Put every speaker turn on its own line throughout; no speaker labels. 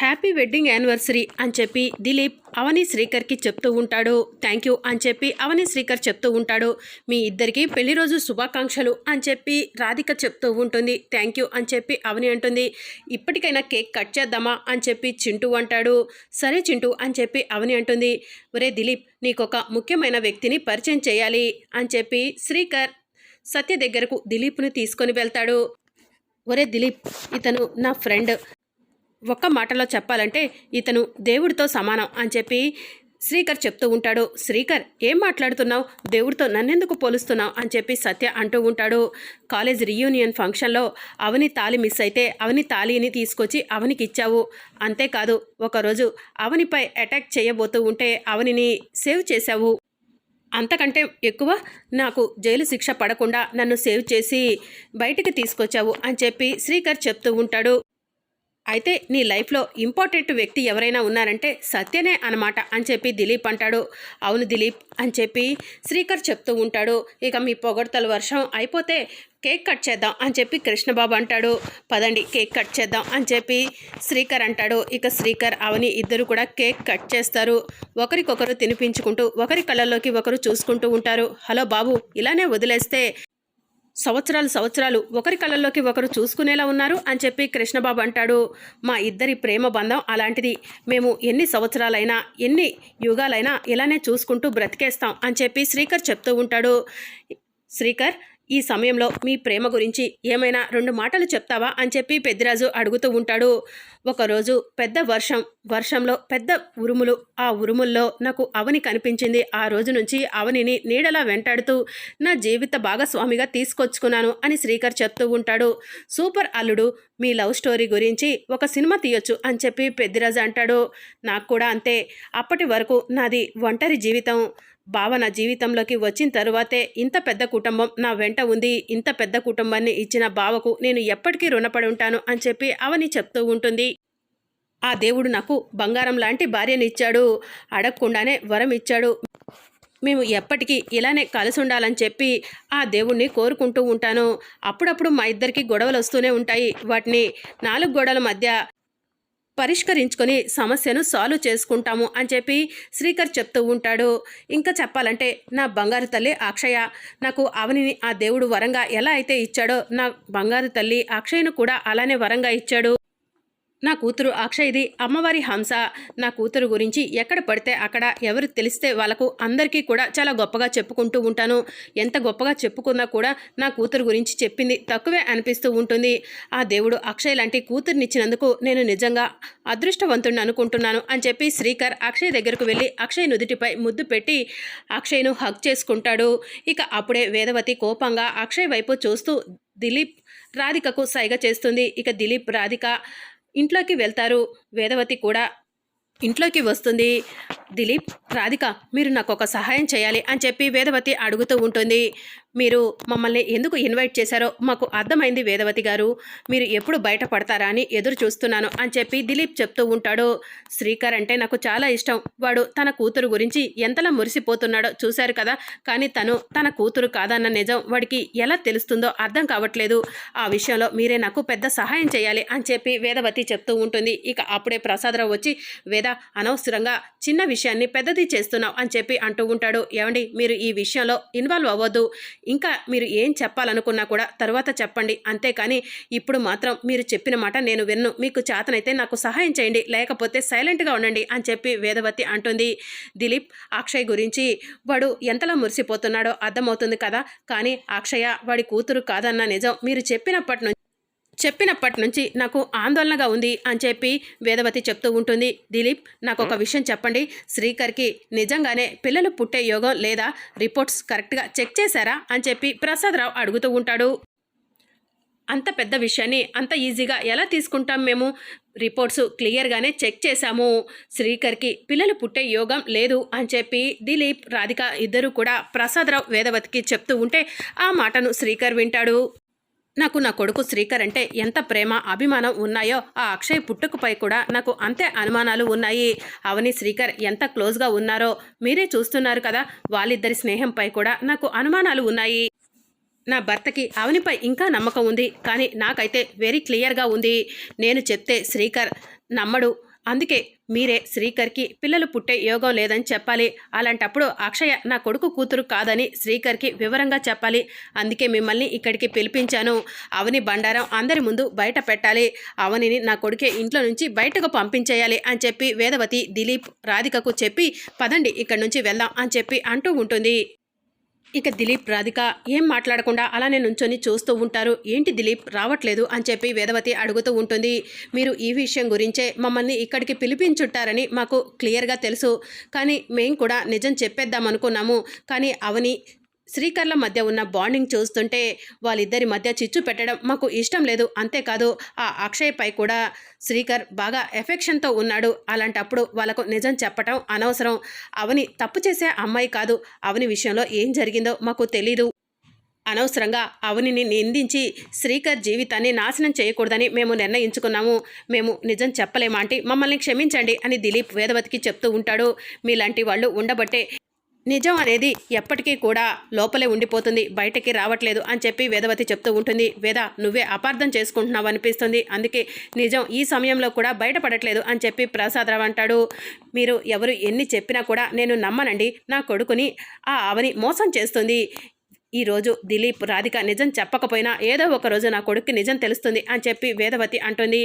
Happy wedding anniversary అని చెప్పి దిలీప్ అవని శ్రీకర్కి చెప్తూ ఉంటాడు. థ్యాంక్ యూ అని చెప్పి అవని శ్రీకర్ చెప్తూ ఉంటాడు. మీ ఇద్దరికి పెళ్ళి రోజు శుభాకాంక్షలు అని చెప్పి రాధిక చెప్తూ ఉంటుంది. థ్యాంక్ యూ అని చెప్పి అవని అంటుంది. ఇప్పటికైనా కేక్ కట్ చేద్దామా అని చెప్పి చింటూ అంటాడు. సరే చింటూ అని చెప్పి అవని అంటుంది. ఒరే దిలీప్ నీకొక ముఖ్యమైన వ్యక్తిని పరిచయం చేయాలి అని చెప్పి శ్రీకర్ సత్య దగ్గరకు దిలీప్ను తీసుకొని వెళ్తాడు. ఒరే దిలీప్ ఇతను నా ఫ్రెండ్. ఒక్క మాటలో చెప్పాలంటే ఇతను దేవుడితో సమానం అని చెప్పి శ్రీకర్ చెప్తూ ఉంటాడు. శ్రీకర్ ఏం మాట్లాడుతున్నావు? దేవుడితో నన్నెందుకు పోలుస్తున్నావు? అని చెప్పి సత్య అంటూ ఉంటాడు. కాలేజ్ రీయూనియన్ ఫంక్షన్లో అవని తాలి మిస్ అయితే అవని తాలిని తీసుకొచ్చి అవనికి ఇచ్చావు. అంతేకాదు ఒకరోజు అవనిపై అటాక్ చేయబోతూ ఉంటే అవనిని సేవ్ చేశావు. అంతకంటే ఎక్కువ నాకు జైలు శిక్ష పడకుండా నన్ను సేవ్ చేసి బయటికి తీసుకొచ్చావు అని చెప్పి శ్రీకర్ చెప్తూ ఉంటాడు. అయితే నీ లైఫ్లో ఇంపార్టెంట్ వ్యక్తి ఎవరైనా ఉన్నారంటే సత్యనే అనమాట అని చెప్పి దిలీప్ అంటాడు. అవును దిలీప్ అని చెప్పి శ్రీకర్ చెప్తూ ఉంటాడు. ఇక మీ పొగడతల వర్షం అయిపోతే కేక్ కట్ చేద్దాం అని చెప్పి కృష్ణబాబు అంటాడు. పదండి కేక్ కట్ చేద్దాం అని చెప్పి శ్రీకర్ అంటాడు. ఇక శ్రీకర్ అవని ఇద్దరు కూడా కేక్ కట్ చేస్తారు. ఒకరికొకరు తినిపించుకుంటూ ఒకరి కళ్ళల్లోకి ఒకరు చూసుకుంటూ ఉంటారు. హలో బాబు ఇలానే వదిలేస్తే సంవత్సరాలు సంవత్సరాలు ఒకరి కళ్ళల్లోకి ఒకరు చూసుకునేలా ఉన్నారు అని చెప్పి కృష్ణబాబు అంటాడు. మా ఇద్దరి ప్రేమ బంధం అలాంటిది. మేము ఎన్ని సంవత్సరాలైనా ఎన్ని యుగాలైనా ఇలానే చూసుకుంటూ బ్రతికేస్తాం అని చెప్పి శ్రీకర్ చెప్తూ ఉంటాడు. శ్రీకర్ ఈ సమయంలో మీ ప్రేమ గురించి ఏమైనా రెండు మాటలు చెప్తావా అని చెప్పి పెద్దిరాజు అడుగుతూ ఉంటాడు. ఒకరోజు పెద్ద వర్షం వర్షంలో పెద్ద ఉరుములు. ఆ ఉరుముల్లో నాకు అవని కనిపించింది. ఆ రోజు నుంచి అవనిని నీడలా వెంటాడుతూ నా జీవిత భాగస్వామిగా తీసుకొచ్చుకున్నాను అని శ్రీకర్ చెప్తూ ఉంటాడు. సూపర్ అల్లుడు మీ లవ్ స్టోరీ గురించి ఒక సినిమా తీయొచ్చు అని చెప్పి పెద్దిరాజు అంటాడు. నాకు కూడా అంతే. అప్పటి వరకు నాది ఒంటరి జీవితం. బావ నా జీవితంలోకి వచ్చిన తరువాతే ఇంత పెద్ద కుటుంబం నా వెంట ఉంది ఇంత పెద్ద కుటుంబాన్ని ఇచ్చిన బావకు నేను ఎప్పటికీ రుణపడి ఉంటాను అని చెప్పి అవని చెప్తూ ఉంటుంది. ఆ దేవుడు నాకు బంగారం లాంటి భార్యని ఇచ్చాడు అడగకుండానే వరం ఇచ్చాడు. మేము ఎప్పటికీ ఇలానే కలిసి ఉండాలని చెప్పి ఆ దేవుణ్ణి కోరుకుంటూ ఉంటాను. అప్పుడప్పుడు మా ఇద్దరికి గొడవలు వస్తూనే ఉంటాయి. వాటిని నాలుగు గోడల మధ్య పరిష్కరించుకొని సమస్యను సాల్వ్ చేసుకుంటాము అని చెప్పి శ్రీకర్ చెప్తూ ఉంటాడు. ఇంకా చెప్పాలంటే నా బంగారు తల్లి అక్షయ నాకు అవనిని ఆ దేవుడు వరంగా ఎలా అయితే ఇచ్చాడో నా బంగారు తల్లి అక్షయను కూడా అలానే వరంగా ఇచ్చాడు. నా కూతురు అక్షయ్ది అమ్మవారి హంస. నా కూతురు గురించి ఎక్కడ పడితే అక్కడ ఎవరు తెలిస్తే వాళ్ళకు అందరికీ కూడా చాలా గొప్పగా చెప్పుకుంటూ ఉంటాను. ఎంత గొప్పగా చెప్పుకున్నా కూడా నా కూతురు గురించి చెప్పింది తక్కువే అనిపిస్తూ ఉంటుంది. ఆ దేవుడు అక్షయ్ లాంటి కూతురునిచ్చినందుకు నేను నిజంగా అదృష్టవంతుడిని అనుకుంటున్నాను అని చెప్పి శ్రీకర్ అక్షయ్ దగ్గరకు వెళ్ళి అక్షయ్ నుదుటిపై ముద్దు పెట్టి అక్షయ్ను హక్ చేసుకుంటాడు. ఇక అప్పుడే వేదవతి కోపంగా అక్షయ్ వైపు చూస్తూ దిలీప్ రాధికకు సైగ చేస్తుంది. ఇక దిలీప్ రాధిక ఇంట్లోకి వెళ్తారు. వేదవతి కూడా ఇంట్లోకి వస్తుంది. దిలీప్ రాధిక మీరు నాకు ఒక సహాయం చేయాలి అని చెప్పి వేదవతి అడుగుతూ ఉంటుంది. మీరు మమ్మల్ని ఎందుకు ఇన్వైట్ చేశారో మాకు అర్థమైంది వేదవతి గారు. మీరు ఎప్పుడు బయటపడతారా అని ఎదురు చూస్తున్నాను అని చెప్పి దిలీప్ చెప్తూ ఉంటాడు. శ్రీకర్ అంటే నాకు చాలా ఇష్టం. వాడు తన కూతురు గురించి ఎంతలా మురిసిపోతున్నాడో చూశారు కదా. కానీ తను తన కూతురు కాదన్న నిజం వాడికి ఎలా తెలుస్తుందో అర్థం కావట్లేదు. ఆ విషయంలో మీరే నాకు పెద్ద సహాయం చేయాలి అని చెప్పి వేదవతి చెప్తూ ఉంటుంది. ఇక అప్పుడే ప్రసాదరావు వచ్చి వేద అనవసరంగా చిన్న విషయం విషయాన్ని పెద్దది చేస్తున్నావు అని చెప్పి అంటూ ఉంటాడు. ఏమండి మీరు ఈ విషయంలో ఇన్వాల్వ్ అవ్వద్దు. ఇంకా మీరు ఏం చెప్పాలనుకున్నా కూడా తర్వాత చెప్పండి. అంతేకాని ఇప్పుడు మాత్రం మీరు చెప్పిన మాట నేను విన్ను. మీకు చేతనైతే నాకు సహాయం చేయండి. లేకపోతే సైలెంట్గా ఉండండి అని చెప్పి వేదవతి అంటుంది. దిలీప్ అక్షయ్ గురించి వాడు ఎంతలా మురిసిపోతున్నాడో అర్థమవుతుంది కదా. కానీ అక్షయ వాడి కూతురు కాదన్న నిజం మీరు చెప్పినప్పటి నుంచి చెప్పినప్పటి నుంచి నాకు ఆందోళనగా ఉంది అని చెప్పి వేదవతి చెప్తూ ఉంటుంది. దిలీప్ నాకు ఒక విషయం చెప్పండి. శ్రీకర్కి నిజంగానే పిల్లలు పుట్టే యోగం లేదా రిపోర్ట్స్ కరెక్ట్గా చెక్ చేశారా అని చెప్పి ప్రసాదరావు అడుగుతూ ఉంటాడు. అంత పెద్ద విషయాన్ని అంత ఈజీగా ఎలా తీసుకుంటాం మేము? రిపోర్ట్స్ క్లియర్గానే చెక్ చేశాము. శ్రీకర్కి పిల్లలు పుట్టే యోగం లేదు అని చెప్పి దిలీప్ రాధిక ఇద్దరు కూడా ప్రసాదరావు వేదవతికి చెప్తూ ఉంటే ఆ మాటను శ్రీకర్ వింటాడు. నాకు నా కొడుకు శ్రీకర్ అంటే ఎంత ప్రేమ అభిమానం ఉన్నాయో ఆ అక్షయ్ పుట్టుకపై కూడా నాకు అంతే అనుమానాలు ఉన్నాయి. అవని శ్రీకర్ ఎంత క్లోజ్గా ఉన్నారో మీరే చూస్తున్నారు కదా. వాళ్ళిద్దరి స్నేహంపై కూడా నాకు అనుమానాలు ఉన్నాయి. నా భర్తకి అవనిపై ఇంకా నమ్మకం ఉంది. కానీ నాకైతే వెరీ క్లియర్గా ఉంది. నేను చెప్తే శ్రీకర్ నమ్మడు. అందుకే మీరే శ్రీకర్కి పిల్లలు పుట్టే యోగం లేదని చెప్పాలి. అలాంటప్పుడు అక్షయ నా కొడుకు కూతురు కాదని శ్రీకర్కి వివరంగా చెప్పాలి. అందుకే మిమ్మల్ని ఇక్కడికి పిలిపించాను. అవని బండారం అందరి ముందు బయట పెట్టాలి. అవనిని నా కొడుకే ఇంట్లో నుంచి బయటకు పంపించేయాలి అని చెప్పి వేదవతి దిలీప్ రాధికకు చెప్పి పదండి ఇక్కడి నుంచి వెళ్దాం అని చెప్పి అంటూ ఉంటుంది. ఇక దిలీప్ రాధిక ఏం మాట్లాడకుండా అలానే నుంచొని చూస్తూ ఉంటారు. ఏంటి దిలీప్ రావట్లేదు అని చెప్పి వేదవతి అడుగుతూ ఉంటుంది. మీరు ఈ విషయం గురించే మమ్మల్ని ఇక్కడికి పిలిపించుంటారని మాకు క్లియర్గా తెలుసు. కానీ మేము కూడా నిజం చెప్పేద్దాం అనుకున్నాము. కానీ అవని శ్రీకర్ల మధ్య ఉన్న బాండింగ్ చూస్తుంటే వాళ్ళిద్దరి మధ్య చిచ్చు పెట్టడం మాకు ఇష్టం లేదు. అంతేకాదు ఆ అక్షయ్పై కూడా శ్రీకర్ బాగా ఎఫెక్షన్తో ఉన్నాడు. అలాంటప్పుడు వాళ్ళకు నిజం చెప్పటం అనవసరం. అవని తప్పు చేసే అమ్మాయి కాదు. అవని విషయంలో ఏం జరిగిందో మాకు తెలీదు. అనవసరంగా అవనిని నిందించి శ్రీకర్ జీవితాన్ని నాశనం చేయకూడదని మేము నిర్ణయించుకున్నాము. మేము నిజం చెప్పలేమాంటి మమ్మల్ని క్షమించండి అని దిలీప్ వేదవతికి చెప్తూ ఉంటాడు. మీలాంటి వాళ్ళు ఉండబట్టే నిజం అనేది ఎప్పటికీ కూడా లోపలే ఉండిపోతుంది బయటకి రావట్లేదు అని చెప్పి వేదవతి చెప్తూ ఉంటుంది. వేద నువ్వే అపార్థం చేసుకుంటున్నావు అనిపిస్తుంది. అందుకే నిజం ఈ సమయంలో కూడా బయటపడట్లేదు అని చెప్పి ప్రసాదరావు అంటాడు. మీరు ఎవరు ఎన్ని చెప్పినా కూడా నేను నమ్మనండి. నా కొడుకుని ఆ అవని మోసం చేస్తుంది. ఈరోజు దిలీప్ రాధిక నిజం చెప్పకపోయినా ఏదో ఒక రోజు నా కొడుక్కి నిజం తెలుస్తుంది అని చెప్పి వేదవతి అంటుంది.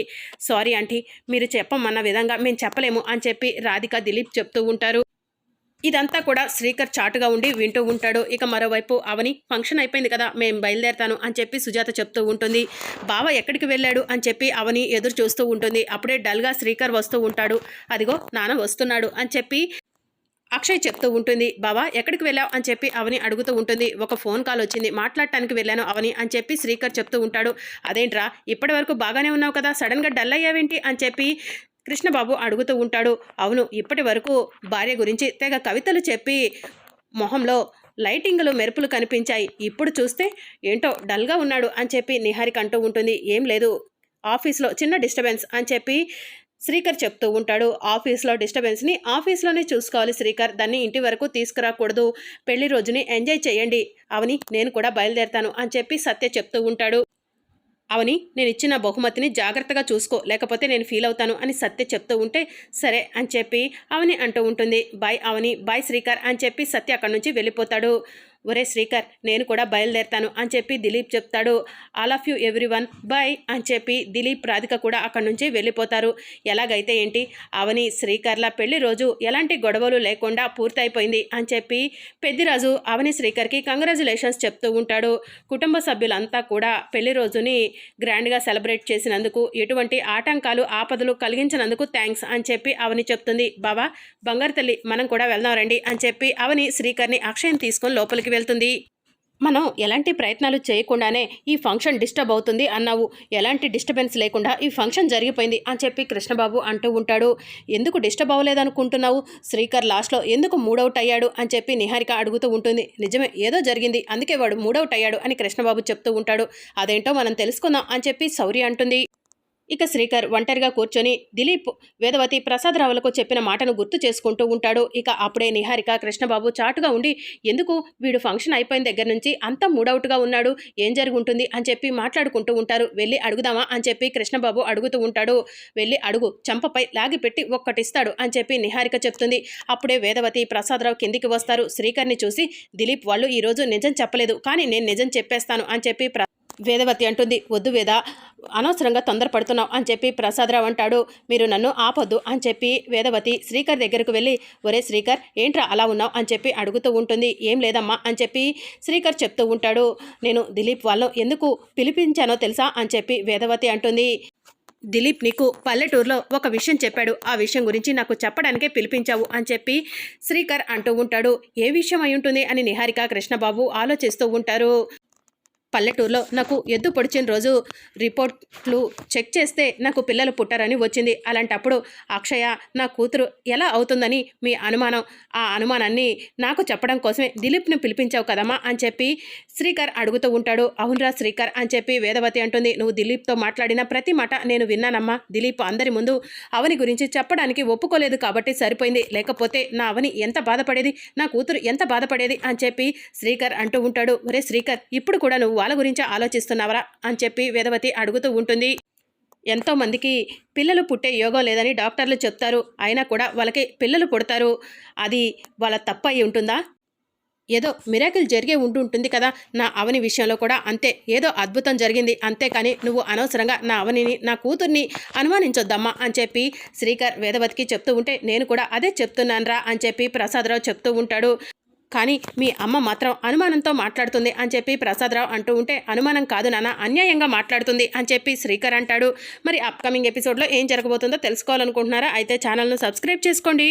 సారీ ఆంటీ మీరు చెప్పమన్న విధంగా మేము చెప్పలేము అని చెప్పి రాధిక దిలీప్ చెప్తూ ఉంటారు. ఇదంతా కూడా శ్రీకర్ చాటుగా ఉండి వింటూ ఉంటాడు. ఇక మరోవైపు అవని ఫంక్షన్ అయిపోయింది కదా మేము బయలుదేరతాను అని చెప్పి సుజాత చెప్తూ ఉంటుంది. బావ ఎక్కడికి వెళ్ళాడు? అని చెప్పి అవని ఎదురు చూస్తూ ఉంటుంది. అప్పుడే డల్గా శ్రీకర్ వస్తూ ఉంటాడు. అదిగో నాన్న వస్తున్నాడు అని చెప్పి అక్షయ్ చెప్తూ ఉంటుంది. బావా ఎక్కడికి వెళ్ళావు? అని చెప్పి అవని అడుగుతూ ఉంటుంది. ఒక ఫోన్ కాల్ వచ్చింది. మాట్లాడటానికి వెళ్ళాను అవని అని చెప్పి శ్రీకర్ చెప్తూ ఉంటాడు. అదేంట్రా ఇప్పటి వరకు బాగానే ఉన్నావు కదా సడన్గా డల్ అయ్యావేంటి? అని చెప్పి కృష్ణబాబు అడుగుతూ ఉంటాడు. అవును ఇప్పటి వరకు భార్య గురించి తెగ కవితలు చెప్పి మొహంలో లైటింగ్లు మెరుపులు కనిపించాయి. ఇప్పుడు చూస్తే ఏంటో డల్గా ఉన్నాడు అని చెప్పి నిహారిక అంటూ ఉంటుంది. ఏం లేదు ఆఫీస్లో చిన్న డిస్టర్బెన్స్ అని చెప్పి శ్రీకర్ చెప్తూ ఉంటాడు. ఆఫీస్లో డిస్టర్బెన్స్ని ఆఫీస్లోనే చూసుకోవాలి శ్రీకర్. దాన్ని ఇంటి వరకు తీసుకురాకూడదు. పెళ్ళి రోజుని ఎంజాయ్ చేయండి. అవని నేను కూడా బయలుదేరతాను అని చెప్పి సత్య చెప్తూ ఉంటాడు. అవని నేను ఇచ్చిన బహుమతిని జాగ్రత్తగా చూసుకో లేకపోతే నేను ఫీల్ అవుతాను అని సత్య చెప్తూ ఉంటే సరే అని చెప్పి అవని అంటూ ఉంటుంది. బాయ్ అవని బాయ్ శ్రీకర్ అని చెప్పి సత్య అక్కడి నుంచి వెళ్ళిపోతాడు. ఒరే శ్రీకర్ నేను కూడా బయలుదేరతాను అని చెప్పి దిలీప్ చెప్తాడు. All of you everyone bye అని చెప్పి దిలీప్ రాధిక కూడా అక్కడి నుంచి వెళ్ళిపోతారు. ఎలాగైతే ఏంటి అవని శ్రీకర్ల పెళ్ళి రోజు ఎలాంటి గొడవలు లేకుండా పూర్తయిపోయింది అని చెప్పి పెద్దిరాజు అవని శ్రీకర్కి కంగ్రాచులేషన్స్ చెప్తూ ఉంటాడు. కుటుంబ సభ్యులంతా కూడా పెళ్ళి రోజుని గ్రాండ్గా సెలబ్రేట్ చేసినందుకు ఎటువంటి ఆటంకాలు ఆపదలు కలిగించినందుకు థ్యాంక్స్ అని చెప్పి అవని చెప్తుంది. బాబా బంగారు తల్లి మనం కూడా వెళ్దాం రండి అని చెప్పి అవని శ్రీకర్ని అక్షయం తీసుకొని లోపలికి వెళ్తుంది. మనం ఎలాంటి ప్రయత్నాలు చేయకుండానే ఈ ఫంక్షన్ డిస్టర్బ్ అవుతుంది అన్నావు. ఎలాంటి డిస్టర్బెన్స్ లేకుండా ఈ ఫంక్షన్ జరిగిపోయింది అని చెప్పి కృష్ణబాబు అంటూ ఉంటాడు. ఎందుకు డిస్టర్బ్ అవ్వలేదనుకుంటున్నావు? శ్రీకర్ లాస్ట్లో ఎందుకు మూడౌట్ అయ్యాడు అని చెప్పి నిహారిక అడుగుతూ ఉంటుంది. నిజమే ఏదో జరిగింది. అందుకే వాడు మూడౌట్ అయ్యాడు అని కృష్ణబాబు చెప్తూ ఉంటాడు. అదేంటో మనం తెలుసుకుందాం అని చెప్పి శౌర్య అంటుంది. ఇక శ్రీకర్ ఒంటరిగా కూర్చొని దిలీప్ వేదవతి ప్రసాదరావులకు చెప్పిన మాటను గుర్తు చేసుకుంటూ ఉంటాడు. ఇక అప్పుడే నిహారిక కృష్ణబాబు చాటుగా ఉండి ఎందుకు వీడు ఫంక్షన్ అయిపోయిన దగ్గర నుంచి అంతా మూడౌట్గా ఉన్నాడు ఏం జరుగుంటుంది అని చెప్పి మాట్లాడుకుంటూ ఉంటారు. వెళ్ళి అడుగుదామా అని చెప్పి కృష్ణబాబు అడుగుతూ ఉంటాడు. వెళ్ళి అడుగు చంపపై లాగిపెట్టి ఒక్కటిస్తాడు అని చెప్పి నిహారిక చెప్తుంది. అప్పుడే వేదవతి ప్రసాదరావు కిందికి వస్తారు. శ్రీకర్ని చూసి దిలీప్ వాళ్ళు ఈరోజు నిజం చెప్పలేదు కానీ నేను నిజం చెప్పేస్తాను అని చెప్పి వేదవతి అంటుంది. వద్దు వేద అనవసరంగా తొందరపడుతున్నావు అని చెప్పి ప్రసాదరావు అంటాడు. మీరు నన్ను ఆపొద్దు అని చెప్పి వేదవతి శ్రీకర్ దగ్గరకు వెళ్ళి ఒరే శ్రీకర్ ఏంట్రా అలా ఉన్నావు? అని చెప్పి అడుగుతూ ఉంటుంది. ఏం లేదమ్మా అని చెప్పి శ్రీకర్ చెప్తూ ఉంటాడు. నేను దిలీప్ వాళ్ళు ఎందుకు పిలిపించానో తెలుసా? అని చెప్పి వేదవతి అంటుంది. దిలీప్ నీకు పల్లెటూరులో ఒక విషయం చెప్పాడు. ఆ విషయం గురించి నాకు చెప్పడానికే పిలిపించావు అని చెప్పి శ్రీకర్ అంటూ ఉంటాడు. ఏ విషయం అయి ఉంటుంది? అని నిహారిక కృష్ణబాబు ఆలోచిస్తూ ఉంటారు. పల్లెటూరులో నాకు ఎద్దు పొడిచిన రోజు రిపోర్ట్లు చెక్ చేస్తే నాకు పిల్లలు పుట్టారని వచ్చింది. అలాంటప్పుడు అక్షయ నా కూతురు ఎలా అవుతుందని మీ అనుమానం. ఆ అనుమానాన్ని నాకు చెప్పడం కోసమే దిలీప్ని పిలిపించావు కదమ్మా అని చెప్పి శ్రీకర్ అడుగుతూ ఉంటాడు. అవునరా శ్రీకర్ అని చెప్పి వేదవతి అంటుంది. నువ్వు దిలీప్తో మాట్లాడిన ప్రతి మాట నేను విన్నానమ్మా. దిలీప్ అందరి ముందు అవని గురించి చెప్పడానికి ఒప్పుకోలేదు కాబట్టి సరిపోయింది. లేకపోతే నా అవని ఎంత బాధపడేది? నా కూతురు ఎంత బాధపడేది? అని చెప్పి శ్రీకర్ అంటూ ఉంటాడు. ఒరే శ్రీకర్ ఇప్పుడు కూడా నువ్వు వాళ్ళ గురించి ఆలోచిస్తున్నావరా అని చెప్పి వేదవతి అడుగుతూ ఉంటుంది. ఎంతోమందికి పిల్లలు పుట్టే యోగం లేదని డాక్టర్లు చెప్తారు. అయినా కూడా వాళ్ళకి పిల్లలు పుడతారు. అది వాళ్ళ తప్పు అయి ఉంటుందా? ఏదో మిరాకిల్ జరిగే ఉండి ఉంటుంది కదా నా అవని విషయంలో కూడా అంతే. ఏదో అద్భుతం జరిగింది అంతేకాని నువ్వు అనవసరంగా నా అవనిని నా కూతుర్ని అనుమానించొద్దమ్మా అని చెప్పి శ్రీకర్ వేదవతికి చెప్తూ ఉంటే నేను కూడా అదే చెప్తున్నానురా అని చెప్పి ప్రసాదరావు చెప్తూ ఉంటాడు. కానీ మీ అమ్మ మాత్రం అనుమానంతో మాట్లాడుతుంది అని చెప్పి ప్రసాదరావు అంటూ ఉంటే అనుమానం కాదు నాన్న అన్యాయంగా మాట్లాడుతుంది అని చెప్పి శ్రీకర్ అంటాడు. మరి అప్కమింగ్ ఎపిసోడ్లో ఏం జరగబోతుందో తెలుసుకోవాలనుకుంటున్నారా? అయితే ఛానల్ను సబ్స్క్రైబ్ చేసుకోండి.